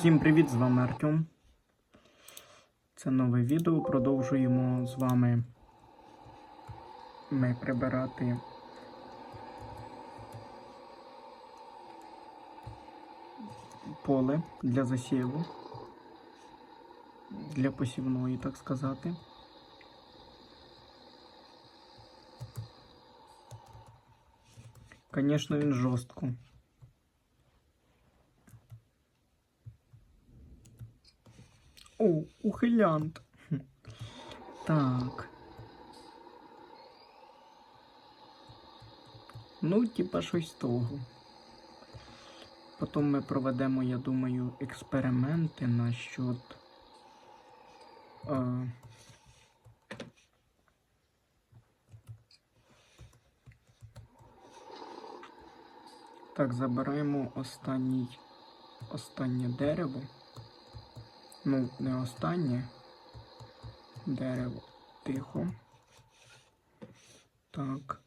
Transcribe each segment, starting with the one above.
Всім привіт, з вами Артем. Це нове відео. Продовжуємо з вами ми прибирати поле для засіву, для посівної, так сказати. Звісно, він жорстко. О, ухилянт. Так. Ну, типа щось того. Потім ми проведемо, я думаю, експерименти насчет. Е, так, забираємо останній, останнє дерево. Ну, не останнє дерево. Тихо. Так.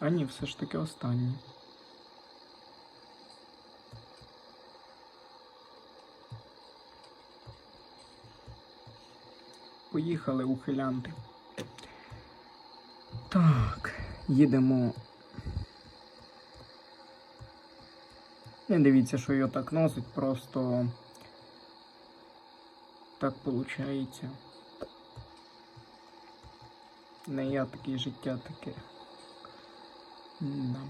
А ні, все ж таки останнє. Поїхали ухилянти. Так, їдемо. Не дивіться, що його так носить, просто так виходить. Не я таке життя таке. Да.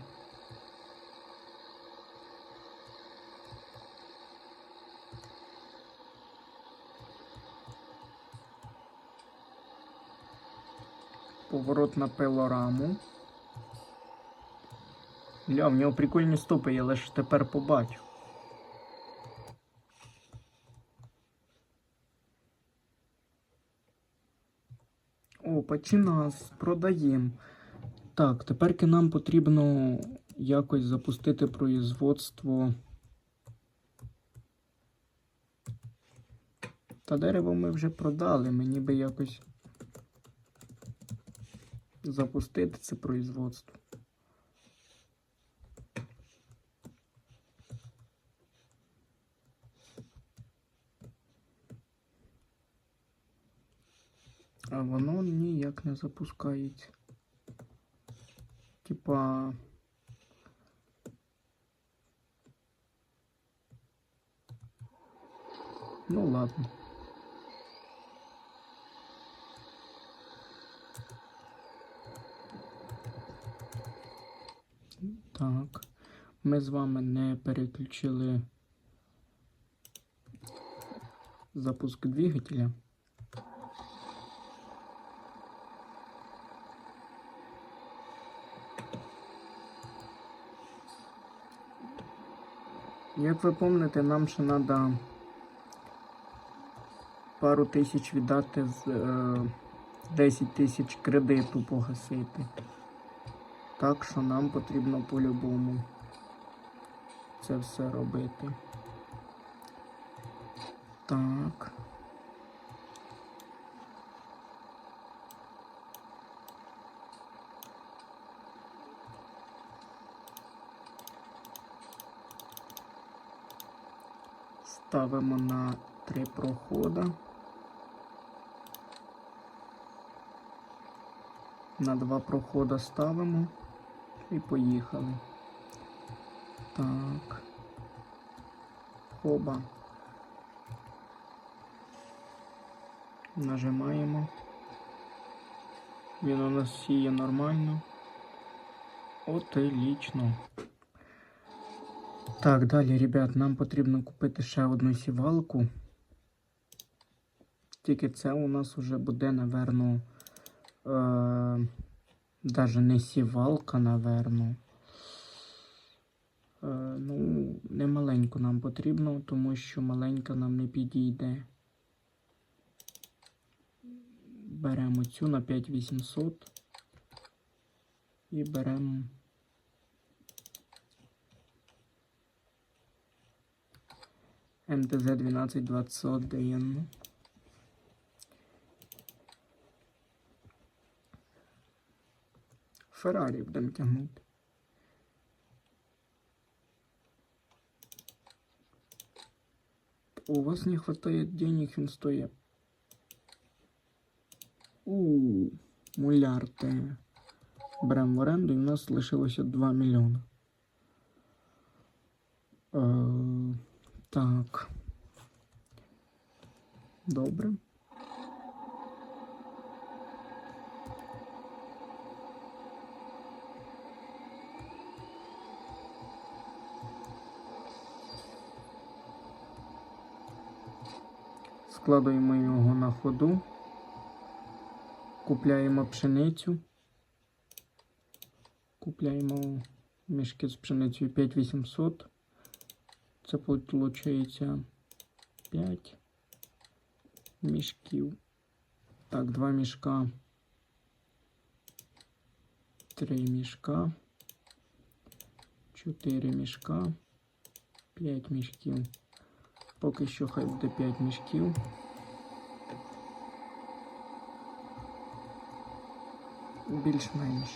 Поворот на пилораму. Ля, в нього прикольні стопи, я лише тепер побачу. О, починас, продаємо. Так, тепер нам потрібно якось запустити производство. Та дерево ми вже продали, мені би якось запустити це производство. А воно ніяк не запускається. Типа. Ну ладно. Так, ми з вами не переключили запуск двигателя. Як ви пам'ятаєте, нам ще треба пару тисяч віддати з е, 10 тисяч кредиту погасити. Так що нам потрібно по-любому це все робити. Так. Ставимо на три прохода. На два прохода ставимо і поїхали. Так. Хоба. Нажимаємо. Він у нас сіє нормально. Отлично. Так, далі, ребят, нам потрібно купити ще одну сівалку. Тільки це у нас вже буде, наверно, е, не сівалка, наверно. Е, ну, не маленьку нам потрібно, тому що маленька нам не підійде. Беремо цю на 5800 і беремо МТЗ 1221. Феррарі будемо тягнути. У вас не хватает денег, він стоїть. У мулярти. Беремо в оренду і в нас лишилося 2 мільйони. Так. Добре. Складуємо його на ходу. Купляємо пшеницю. Купляємо мішки з пшеницею 5800. Це виходить 5 мішків. Так, 2 мішка. 3 мішка. 4 мішка. 5 мішків. Поки що хай буде 5 мішків. Більш-менш.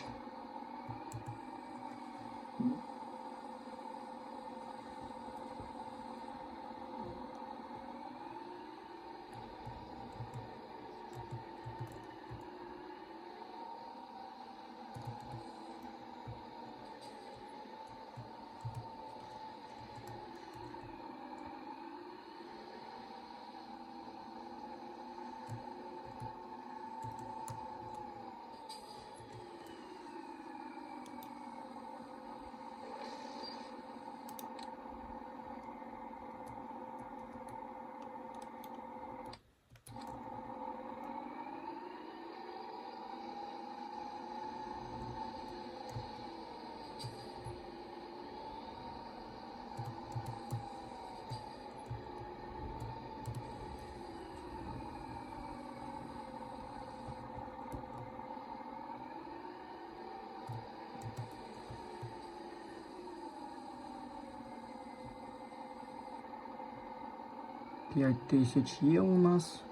П'ять тисяч є у нас.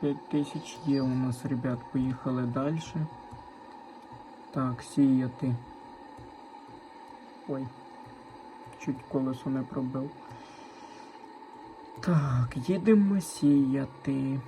П'ять тисяч є у нас, ребят, поїхали далі. Так, сіяти. Ой, чуть колесо не пробив. Так, їдемо сіяти.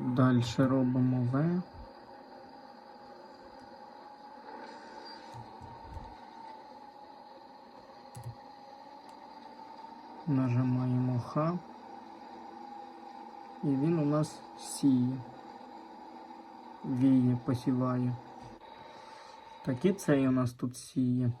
Далі робимо В. Нажимаємо Х. І він у нас сіє. Віє, посіває. Так і цей у нас тут сіє.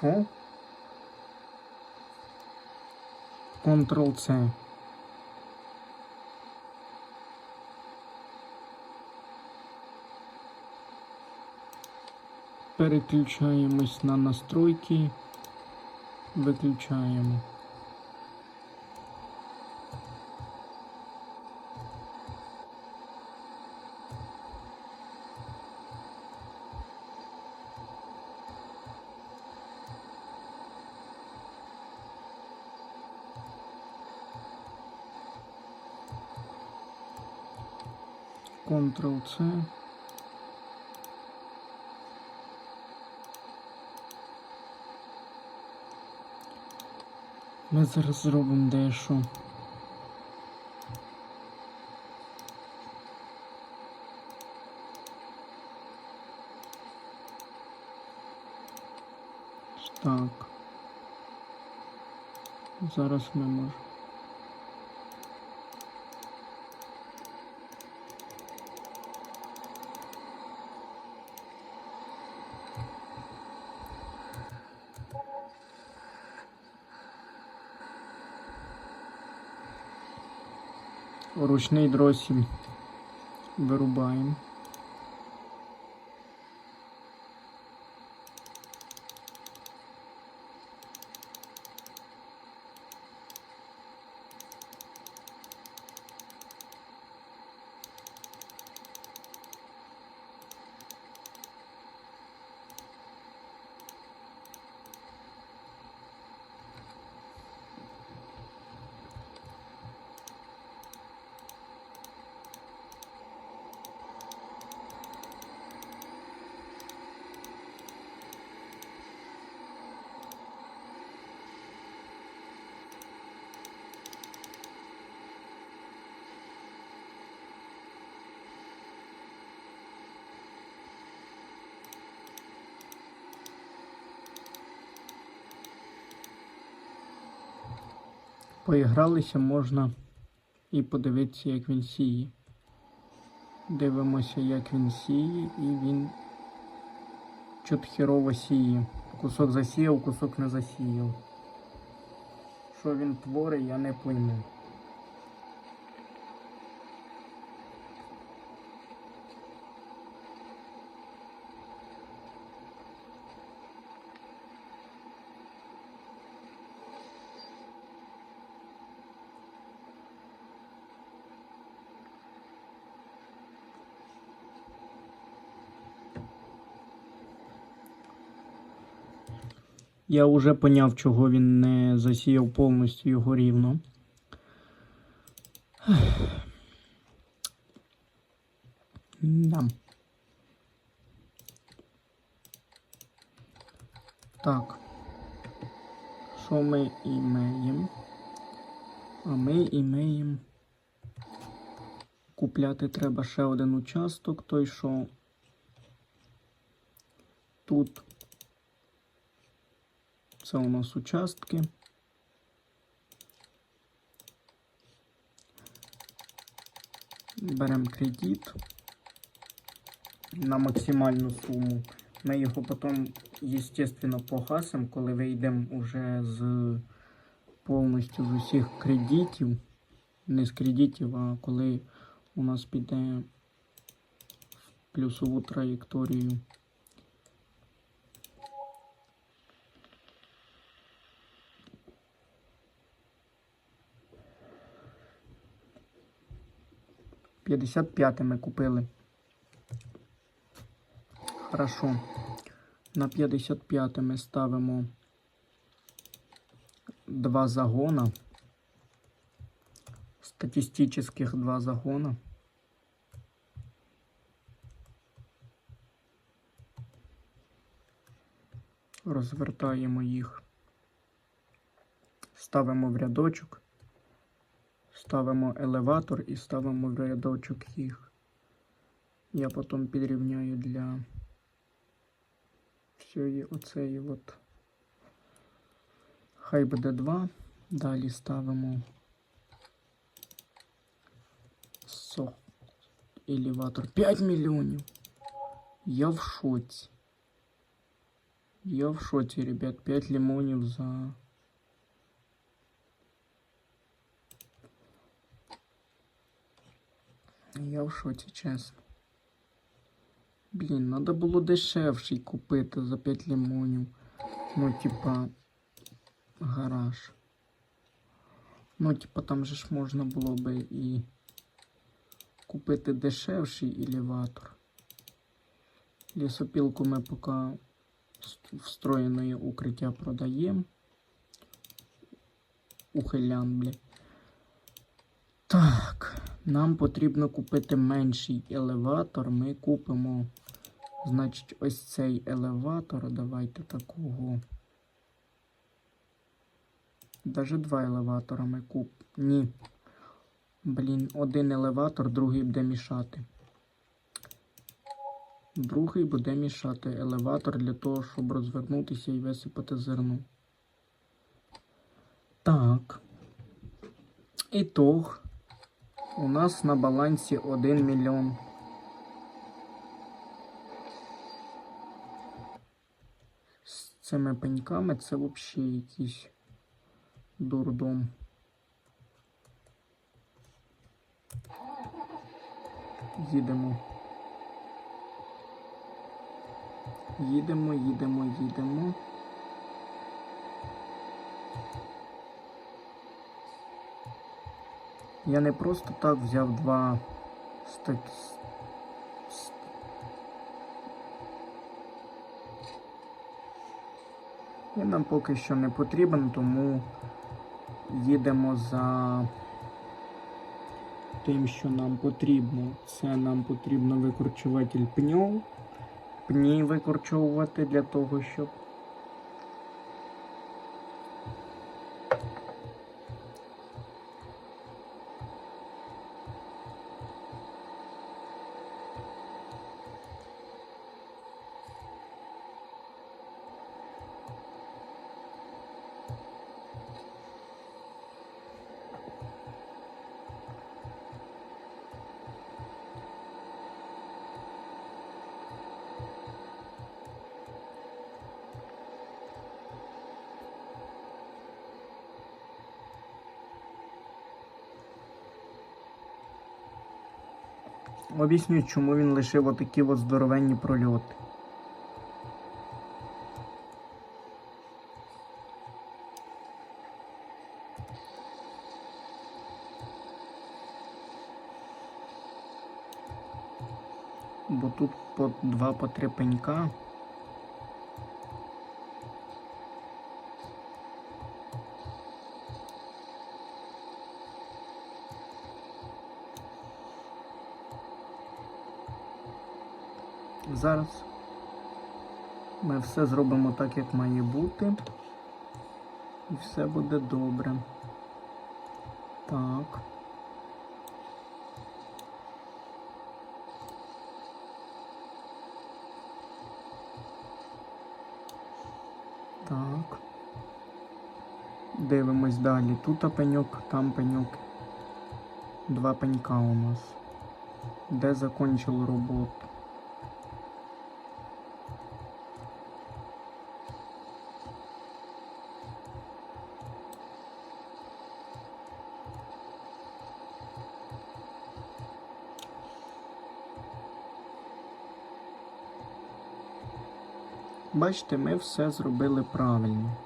Що? Ctrl-C. Переключаємось на настройки, виключаємо. Ctrl-C. Ми зараз зробимо дещо. Так. Зараз ми можемо. Ручний дросіль вирубаємо. Поігралися можна і подивитися, як він сіє. Дивимося, як він сіє, і він чот херово сіє. Кусок засіяв, кусок не засіяв. Що він творить, я не пойму. Я вже поняв, чого він не засіяв повністю його рівно. Да. Так. Що ми імеємо? А ми імеємо. Купляти треба ще один участок, той, що тут. Це у нас участки. Беремо кредит на максимальну суму. Ми його потім, естественно, погасимо, коли вийдемо уже з повністю з усіх кредитів. Не з кредитів, а коли у нас піде в плюсову траєкторію. П'ятдесят п'яте ми купили. Хорошо. На 55 ми ставимо два загона. Статистических два загона. Розвертаємо їх. Ставимо в рядочок. Ставимо елеватор і ставимо в рядочок їх. Я потім підрівняю для всієї оцеї от. Хай буде 2. Далі ставимо со елеватор 5 мільйонів. Я в шоці. Я в шоці, ребят. 5 лимонів за. Я в шоці, чесно. Блін, треба було дешевший купити за 5 лимонів. Ну, типа, гараж. Ну, типа, там же ж можна було би і купити дешевший елеватор. Лісопілку ми поки встроєне укриття продаємо. Ухилян, блядь. Так, нам потрібно купити менший елеватор. Ми купимо, значить, ось цей елеватор. Давайте такого Даже два елеватора ми куп. Ні. Блін, один елеватор, другий буде мішати. Другий буде мішати елеватор для того, щоб розвернутися і висипати зерно. Так. Ітог. У нас на балансі 1 мільйон. З цими пеньками це взагалі якийсь дурдом. Їдемо. Їдемо, їдемо, їдемо. Я не просто так взяв два стак... с- Він нам поки що не потрібен, тому їдемо за тим, що нам потрібно. Це нам потрібно викорчуватель пньов. Пні викорчовувати для того, щоб об'ясню, чому він лишив отакі от здоровенні прольоти. Бо тут по два по три пенька. Зараз ми все зробимо так, як має бути. І все буде добре. Так. Так. Дивимось далі. Тут пеньок, там пеньок. Два пенька у нас. Де закончили роботу? Бачите, ми все зробили правильно.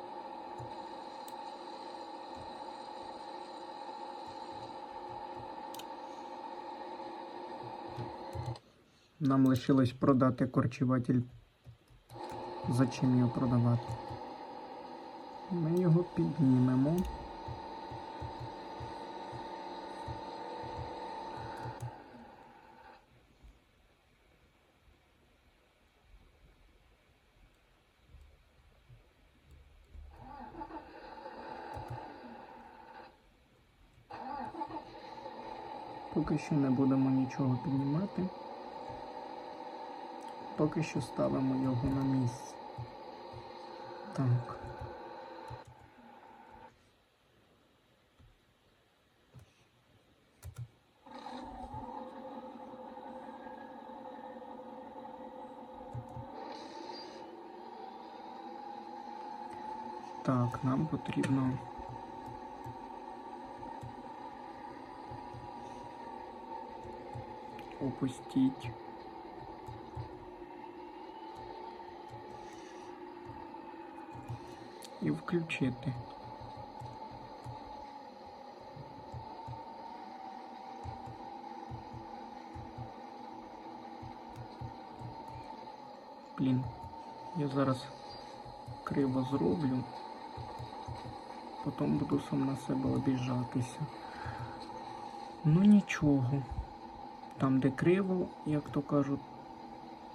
Нам лишилось продати корчуватель. Зачем його продавати? Ми його піднімемо. Поки що не будемо нічого піднімати. Поки що ставимо його на місце. Так. Так, нам потрібно. Опустить. І включити. Блін, я зараз криво зроблю, потім буду сам на себе обіжатися. Ну нічого. Там, де криво, як то кажуть,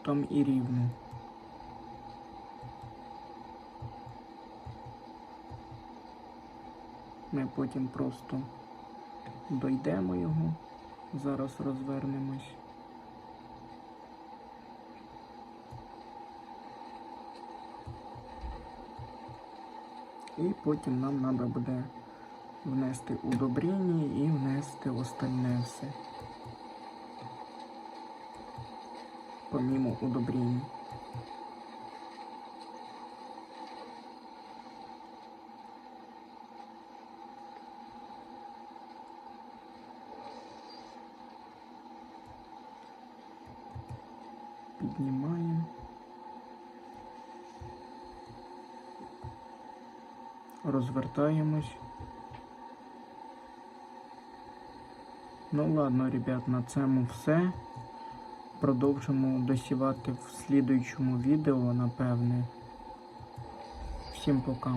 там і рівно. Ми потім просто дойдемо його. Зараз розвернемось. І потім нам треба буде внести удобрення і внести остальне все. Помімо удобрень. Піднімаємо. Розвертаємось. Ну ладно, ребят, на цьому все. Продовжимо досівати в слідуючому відео, напевне. Всім пока.